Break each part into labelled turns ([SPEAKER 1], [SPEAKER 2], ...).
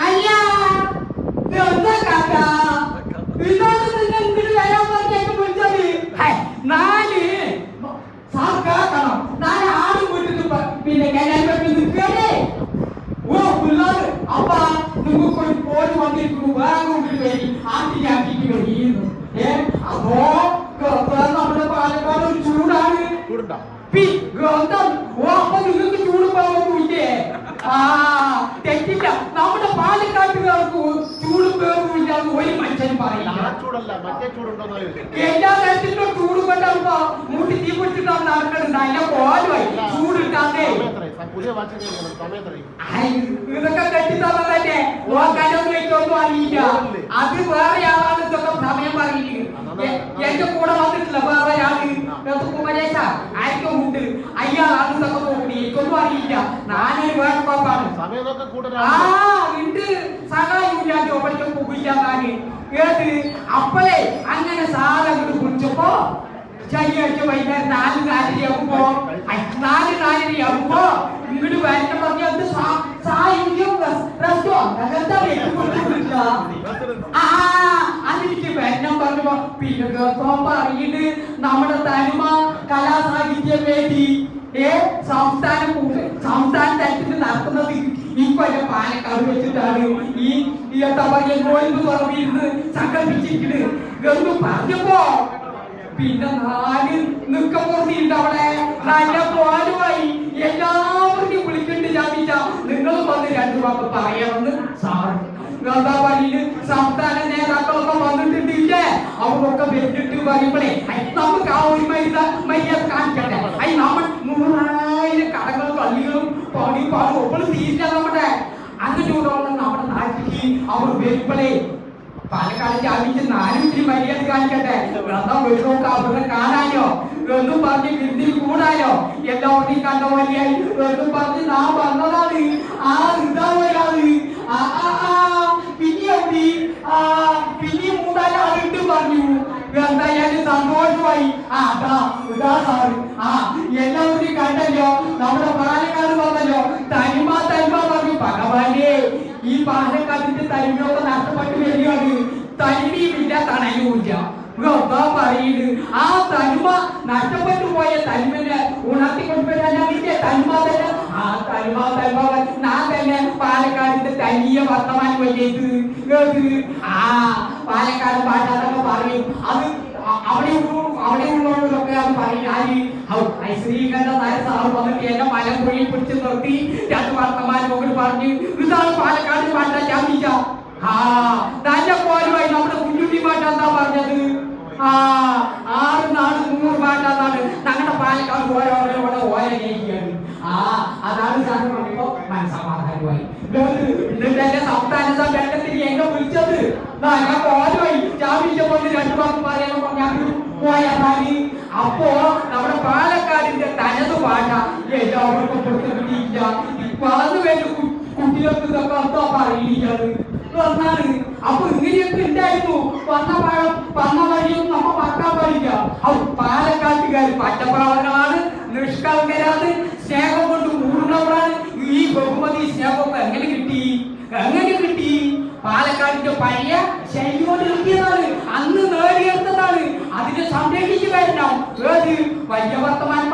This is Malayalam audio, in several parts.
[SPEAKER 1] അയ്യ എന്താ കാക്ക ഇതാണ് നിന്നെ ഇങ്ങോട്ട് വരാൻ പറഞ്ഞേക്ക് വിളിച്ചത് ഹൈ, നാല് സാർ കേൾക്കണം നാല് ആടും വീട്ടിൽ പിന്നെ കല്യാണം നിൽക്കണേ ഓ പിള്ളേർ അപ്പ നിങ്ങൾക്ക് ഒരു പോയി വന്നിരിക്കുന്നു വേറെ വീട്ടിൽ വരി ആട്ടി ആക്കിട്ട് വരിയിരുന്നു ഏ അപ്പോ കേൾക്കാൻ നമ്മുടെ പാലക്കാട് ഒരു ചൂടാണ്
[SPEAKER 2] ചൂടുണ്ടോ
[SPEAKER 1] പി ഗന്ധം ഓ അപ്പൊ നിങ്ങൾക്ക് ചൂട് പോകുന്നില്ലേ ആ തെറ്റില്ല നമ്മുടെ പാലക്കാട്ടുകാർക്ക് ചൂട് പേർക്കില്ല ഒരു മനുഷ്യൻ പറയില്ല
[SPEAKER 2] ആ ചൂടല്ല മറ്റേ ചൂടുണ്ടോന്ന്
[SPEAKER 1] എല്ലാ തരത്തിലുള്ള ചൂട് കൊണ്ടാകുമ്പോ മൂട്ടി തീ പിടിച്ചിട്ടാണ് നടക്കുന്നത് നല്ല പോലുമായി ചൂടിട്ടാന്നേ. ഇതൊക്കെ തെറ്റിത്തന്നെ നോക്കാനൊന്നും എനിക്കൊന്നും അറിയില്ല. അത് വേറെ ആളാണ് ഇതൊക്കെ സമയം പറയുന്നത് എന്റെ കൂടെ വന്നിട്ടില്ല വേറെ ആൾ. കുമരേശ ആർക്കും ഉണ്ട്. അയ്യാളാണ് ഇതൊക്കെ നോക്കണേ. എനിക്കൊന്നും അറിയില്ല. ഞാനൊരു വേറെ പാപ്പാണ്.
[SPEAKER 2] സമയം നോക്കാൻ
[SPEAKER 1] ആ ഞാൻ അപ്പോഴേ അങ്ങനെ സാധനങ്ങൾ കുടിച്ചപ്പോ ശനിയാഴ്ച വൈകുന്നേരം നാല് നാലരയാകുമ്പോ നാല് നാലരയാകുമ്പോ ഇങ്ങോട്ട് വരണ്ട പറഞ്ഞ എന്ത് സായുജ്യം റെസ്റ്റോ വെട്ടിക്കൊണ്ടിരിക്കുക ആ അതെനിക്ക് വരണം പറഞ്ഞപ്പോ പിന്നെ കേൾക്കാൻ പറയുന്നത് നമ്മുടെ തനിമ കലാസാഹിത്യ വേദി ഏ സംസ്ഥാന കൂട്ട് സംസ്ഥാന തലത്തിൽ നടത്തുന്നത് ഈ കൊല്ലം പാലക്കാട് വെച്ചിട്ടാണ്. ഈ തുറന്നിരുന്ന് സംഘടിപ്പിച്ചിരിക്കുന്നത് എന്ന് പറഞ്ഞപ്പോ പിന്നെ നാല് നിക്കപ്പുറത്തിണ്ട് അവിടെ നല്ല പോലുമായി എല്ലാവരും ജാതിച്ച നിങ്ങൾ വന്ന് രണ്ടു വാക്ക് പറയണമെന്ന് സാറ് പറയുന്നത് സംസ്ഥാന നേതാക്കളൊക്കെ വന്നിട്ടുണ്ട് ഇല്ലേ അവർക്കൊക്കെ വെച്ചിട്ട് ഐ, നമുക്ക് ആ ഒരു മര്യാദ മയ്യ കാണിക്കട്ടെ വരുമ്പോഴേ പാലക്കാട് ജാതിച്ച് നാലും ഇത്തിരി മര്യാദ കാണിക്കട്ടെ? വെള്ളം വെള്ളമൊക്കെ അവിടെ കാണാനോ? എന്നും പറഞ്ഞ് വിരുന്നിൽ കൂടാനോ? എല്ലാവരുടെയും കണ്ട മര്യാദ. എന്നും പറഞ്ഞ് നാ വന്നതാണ്. ആ ഇതാ ഒരാൾ. ആ ആ ആ. പിന്നെ എവിടെ? ആ പിന്നെ മൂന്നാലാളുണ്ട് പറഞ്ഞു. എന്തായാലും സന്തോഷമായി. ആ അതാ ഇതാ സാറ്. ആ എല്ലാവരും കണ്ടല്ലോ. നമ്മുടെ പാലക്കാട് വന്നല്ലോ. തനിമ തനിമ പറഞ്ഞു. ഭഗവാനെ ഈ പാലക്കാടിന്റെ തനിമയൊക്കെ നഷ്ടപ്പെട്ടു വരികയാണ് തനിമയുമില്ല തണയുമില്ല പറയുന്നത് ആ തനിമ നഷ്ടപ്പെട്ടു പോയ തനിമനെ ഉണർത്തിക്കൊണ്ടുവരാനാണിന്റെ തനിമ തന്നെ. ആ തനിമ തനിമ ഞാൻ തന്നെ പാലക്കാടിന്റെ തനിയ വർത്തമാനം വലിയത്. ആ പാലക്കാട് പാട്ടാന്നൊക്കെ പറയും. അത് അവിടെ അവിടെ ഉള്ളവരൊക്കെ അത് പറയും. ഐ ശ്രീകണ്ഠ നായർ സാറ് വന്നിട്ട് എന്നെ മലമ്പുഴയിൽ പിടിച്ച് നിർത്തി രണ്ട് വർത്തമാനം പറഞ്ഞു ഇതാണ് പാലക്കാട് പാട്ട ചാമിച്ച ആ നല്ല പോലുമായി നമ്മുടെ കുഞ്ഞുണ്ണി എന്താ പറഞ്ഞത് ആ ആറ് നാട് നൂറ് പാട്ടാന്നാണ് ഞങ്ങളുടെ പാലക്കാട് ഓരോരോ ഇവിടെ ഓരോ ആ അതാണ് സാറ് പറഞ്ഞപ്പോ മനസ്സമാധാനമായി എന്നിട്ട് എന്നെ സംസ്ഥാന സമ്മേളനത്തിൽ എന്നെ വിളിച്ചത് ഞാൻ പോലുമായി ചാമിച്ചപ്പോൾ രണ്ടു വാക്ക് പറയാൻ ഞാൻ പോയാൽ അപ്പോ പാട്ട. എല്ലാവർക്കും കൊടുത്തിട്ടില്ല. വളർന്നു വേണ്ട കുട്ടികൾക്ക് ഇതൊക്കെ അർത്ഥം പറയുകയാണ് വന്നാണ്. അപ്പൊ ഇങ്ങനെയൊക്കെ ഉണ്ടായിരുന്നു വന്ന പാഴം വന്ന വഴിയും നമ്മ മറക്കാൻ പാടില്ല അപ്പൊ പാലക്കാട്ടുകാർ പച്ചപ്പാവങ്ങളാണ് നിഷ്കളങ്കരാണ് സ്നേഹം കൊണ്ട് മൂർണവരാണ് ഈ ബഹുമതി സ്നേഹമൊക്കെ എങ്ങനെ കിട്ടി? എങ്ങനെ കിട്ടി? പാലക്കാടിന്റെ പഴയ ശൈലി കിട്ടിയതാണ്. അന്ന് നേടിയെടുത്തതാണ്. അതിനെ സംരക്ഷിച്ചു വരണം. ഏത്? വലിയ വർത്തമാനം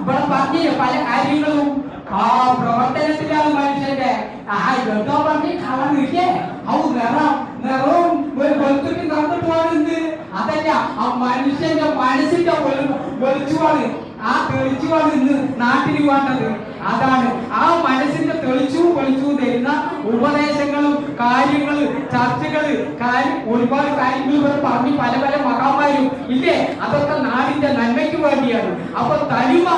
[SPEAKER 1] ഇവിടെ പറഞ്ഞ പല കാര്യങ്ങളും. ആ പ്രവർത്തനത്തിലാണ് മനുഷ്യന്റെ. ആ എന്തോ പറഞ്ഞ് കളന്നില്ലേ ഔ നിറം നിറവും ഒരു വെളുത്തിട്ട് നടന്നിട്ട് എന്ത് അതല്ല ആ മനുഷ്യന്റെ മനസ്സിന്റെ വെളു- വെളിച്ചമാണ്. ആ തെളിച്ചുവാണ് ഇന്ന് നാട്ടിൽ വേണ്ടത്. അതാണ് ആ മനസ്സിന്റെ തെളിച്ചവും പൊളിച്ചു തരുന്ന ഉപദേശങ്ങളും കാര്യങ്ങളും ചർച്ചകൾ കാര്യം ഒരുപാട് കാര്യങ്ങൾ ഇവിടെ പറഞ്ഞ് പല പല മഹാമാരും ഇല്ലേ? അതൊക്കെ നാടിന്റെ നന്മയ്ക്ക് വേണ്ടിയാണ്. അപ്പൊ തനിമ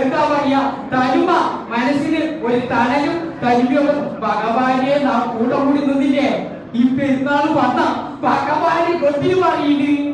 [SPEAKER 1] എന്താ പറയാ? തനിമ മനസ്സിന് ഒരു തണലും തനിമയും ഭഗവാനെ നാം കൂടെ കൂടി നിന്നില്ലേ? ഈ പെരുന്നാൾ വന്ന ഭഗവാനെ ഗതി പറയുന്നത്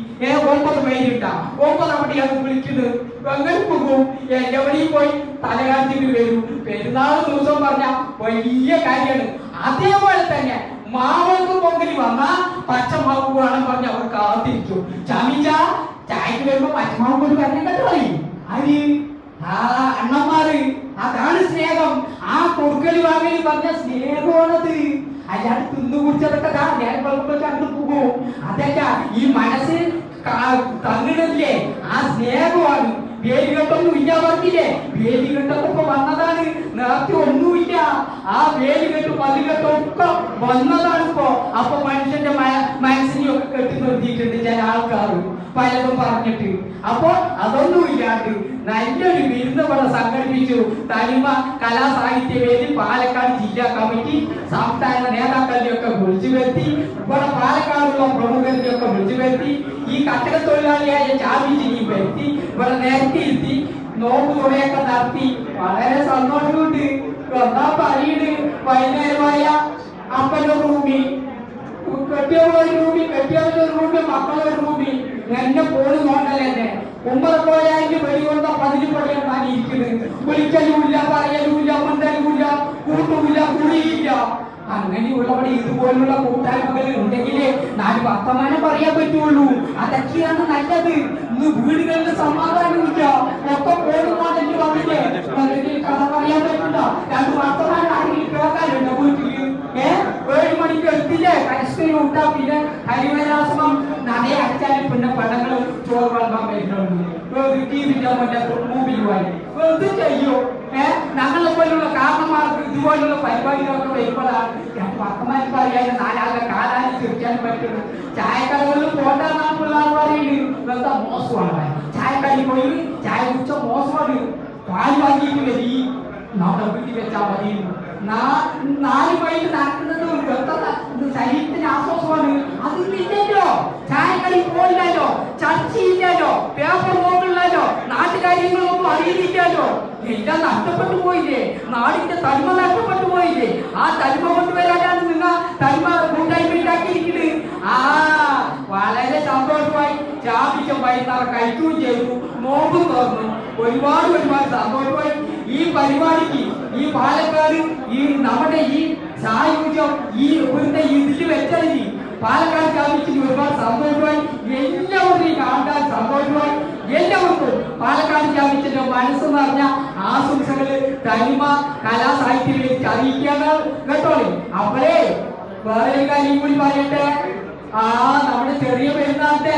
[SPEAKER 1] ഒമ്പത് പേരിട്ട ഒമ്പത് അവിടെയാണ് വിളിക്കുന്നത് അങ്ങനെ പോകും. എല്ലാവരെയും പോയി തലകാലത്തിന് വരും. പെരുന്നാൾ ദിവസം പറഞ്ഞ വലിയ കാര്യമാണ്. അതേപോലെ തന്നെ മാവൾക്ക് പൊങ്കലി വന്നാ പച്ചമാവ് വേണം പറഞ്ഞ് അവർ കാത്തിരിക്കും. ചമിച്ച ചായക്ക് വരുമ്പോ പച്ചമാവ് കൊണ്ട് പറഞ്ഞു പറയും ആര്? ആ അണ്ണന്മാര്. അതാണ് സ്നേഹം. ആ കൊടുക്കലി വാങ്ങലി പറഞ്ഞ സ്നേഹമാണത്. അയാൾ തിന്നു കുടിച്ചതൊക്കെ നേരം വെളുപ്പൊക്കെ പോകും. അതല്ല ഈ മനസ്സ് കാ- തന്നിടല്ലേ? ആ സ്നേഹമാണ്. വേലികെട്ടൊന്നും ഇല്ല പറഞ്ഞില്ലേ വേലികെട്ടൊക്കെ വന്നതാണ്. നേരത്തെ ഒന്നുമില്ല. ആ വേലികെട്ട് പതികെട്ടൊക്കെ വന്നതാണ് ഇപ്പോ. അപ്പൊ മനുഷ്യന്റെ മനസ്സിനെയൊക്കെ കെട്ടി നിർത്തിയിട്ടുണ്ട് ചില ആൾക്കാർ പലതും പറഞ്ഞിട്ട്. അപ്പൊ അതൊന്നും ഇല്ലാണ്ട് നല്ലൊരു വിരുന്ന് ഇവിടെ സംഘടിപ്പിച്ചു. തനിമ കലാസാഹിത്യ വേദി പാലക്കാട് ജില്ലാ കമ്മിറ്റി സംസ്ഥാന നേതാക്കളെയൊക്കെ വിളിച്ചു വരുത്തി ഇവിടെ പാലക്കാടുള്ള പ്രമുഖരെയൊക്കെ വിളിച്ചു വരുത്തി ഈ കട്ടക തൊഴിലാളിയായ നീ വരുത്തി ഇവിടെ നേരത്തെ ഇരുത്തി നോമ്പ് തുറയൊക്കെ നടത്തി. വളരെ സന്തോഷമുണ്ട്. എന്താ പറയണ്? വൈകുന്നേരമായ അപ്പന്റെ റൂമിൽ കെട്ടിയവളൊരു റൂമിൽ കെട്ടിയവളൊരു റൂമിൽ മക്കളൊരു റൂമിൽ എന്നെ പോണ് എന്നെ? ഒമ്പത് പോയാലും വെടികൊണ്ട പതിനു പടിയാണ് ഞാൻ ഇരിക്കുന്നത് വിളിക്കലുമില്ല പറയലുമില്ല മണ്ടലുമില്ല കൂട്ടുമില്ല കുളിയില്ല. അങ്ങനെയുള്ളവടെ ഇതുപോലുള്ള കൂട്ടായ്മകൾ ഉണ്ടെങ്കിലേ നാല് വർത്തമാനം പറയാൻ പറ്റുള്ളൂ. അതൊക്കെയാണ് നല്ലത്. ഇന്ന് വീടുകളിൽ സമാധാനമില്ല. ഒക്കെ പോകുന്നതെന്ന് പറഞ്ഞില്ലേ കഥ പറയാൻ പറ്റില്ല. രണ്ട് വർത്തമാനം ആരെങ്കിലും കേൾക്കാനുണ്ടോ വീട്ടിൽ? ഏഹ് ഏഴ് മണിക്ക് എത്തില്ലേ? കരസ്ഥയിൽ പിന്നെ ഹരിവരാശ്രമം നടയെ പിന്നെ പടങ്ങൾ ചോറ് വളർത്താൻ വരുന്നുണ്ട് ടിവിന്റെ മൂവിയുമായി എന്ത് ചെയ്യോ? ഏഹ് ഞങ്ങളെ പോലുള്ള കാരണന്മാർക്ക് ഇതുപോലുള്ള പരിപാടികളൊക്കെ വരുമ്പോഴാണ് പക്കമാർക്ക് അറിയാതെ നാലാളുടെ കാലാനും ചിരിക്കാൻ പറ്റുള്ളൂ ചായക്കടകളിൽ പോണ്ടെന്നാണ് പിള്ളേർ പറയുന്നത്. എന്താ മോശമാണ്. ചായക്കടി പോയി ചായ കുടിച്ച മോശമാണ്. പാൽ വാങ്ങിയിട്ട് വരി നമ്മുടെ വീട്ടിൽ വെച്ചാൽ മതി. നാല് മൈൽ നടക്കുന്നത് ശരീരത്തിന് ആശ്വാസമാണ്. അതില്ലല്ലോ ചായക്കടി പോയില്ലല്ലോ ചർച്ചയില്ലല്ലോ പേപ്പർ നോക്കില്ലല്ലോ നാട്ടുകാര്യങ്ങളൊന്നും അറിയില്ലല്ലോ എല്ലാം നഷ്ടപ്പെട്ടു പോയില്ലേ? നാടിന്റെ തന്മ നഷ്ടപ്പെട്ടു പോയില്ലേ? ആ തന്മ കൊണ്ടുവരാനാണ് നിങ്ങ തന്മ കൂട്ടായ്മ ആ വളരെ സന്തോഷമായി. ചാപിച്ച വൈകുന്നേരം കഴിക്കുകയും ചെയ്തു. നോമ്പും തുറന്നു. ഒരുപാട് ഒരുപാട് സന്തോഷമായി. ഈ പരിപാടിക്ക് ഈ പാലക്കാട് ഈ നമ്മുടെ ഈ സായുജ്യം ഈ ഇവിടുത്തെ ഇതിൽ വെച്ചതിന് പാലക്കാട് ചാപിച്ചിന് ഒരുപാട് സന്തോഷമായി എല്ലാവരുടെയും കാണാൻ സന്തോഷമായി എല്ലാവർക്കും പാലക്കാട് ചാപിച്ചിന്റെ മനസ്സ് നിറഞ്ഞ ആശംസകൾ തനിമ കലാസാഹിത്യങ്ങളിലേക്ക് അറിയിക്കാണ് കേട്ടോളി? അപ്പോഴേ വേറെ ഒരു കാര്യം കൂടി പറയട്ടെ. ആ നമ്മുടെ ചെറിയ പെരുന്നാളത്തെ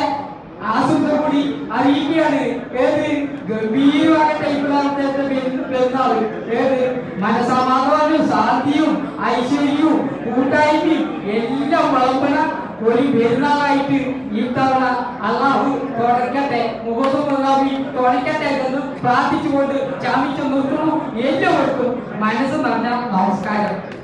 [SPEAKER 1] ആശംസ കൂടി അറിയിക്കുകയാണ്. ഏത്? ഇപ്പോഴത്തെ പെരുന്നാൾ ഏത്? മനസമാധാനവും ശാന്തിയും ഐശ്വര്യവും കൂട്ടായ്മയും എല്ലാം വളർത്തുന്ന ഒരു പെരുന്നാളായിട്ട് ഈ തവണ അള്ളാഹു തുടക്കട്ടെ മുഖത്തുമുള്ളാവി തുടക്കട്ടെ എന്ന് പ്രാർത്ഥിച്ചുകൊണ്ട് ചാമിച്ചു നിർത്തുന്നു. എല്ലാവർക്കും മനസ്സ് നിറഞ്ഞ നമസ്കാരം.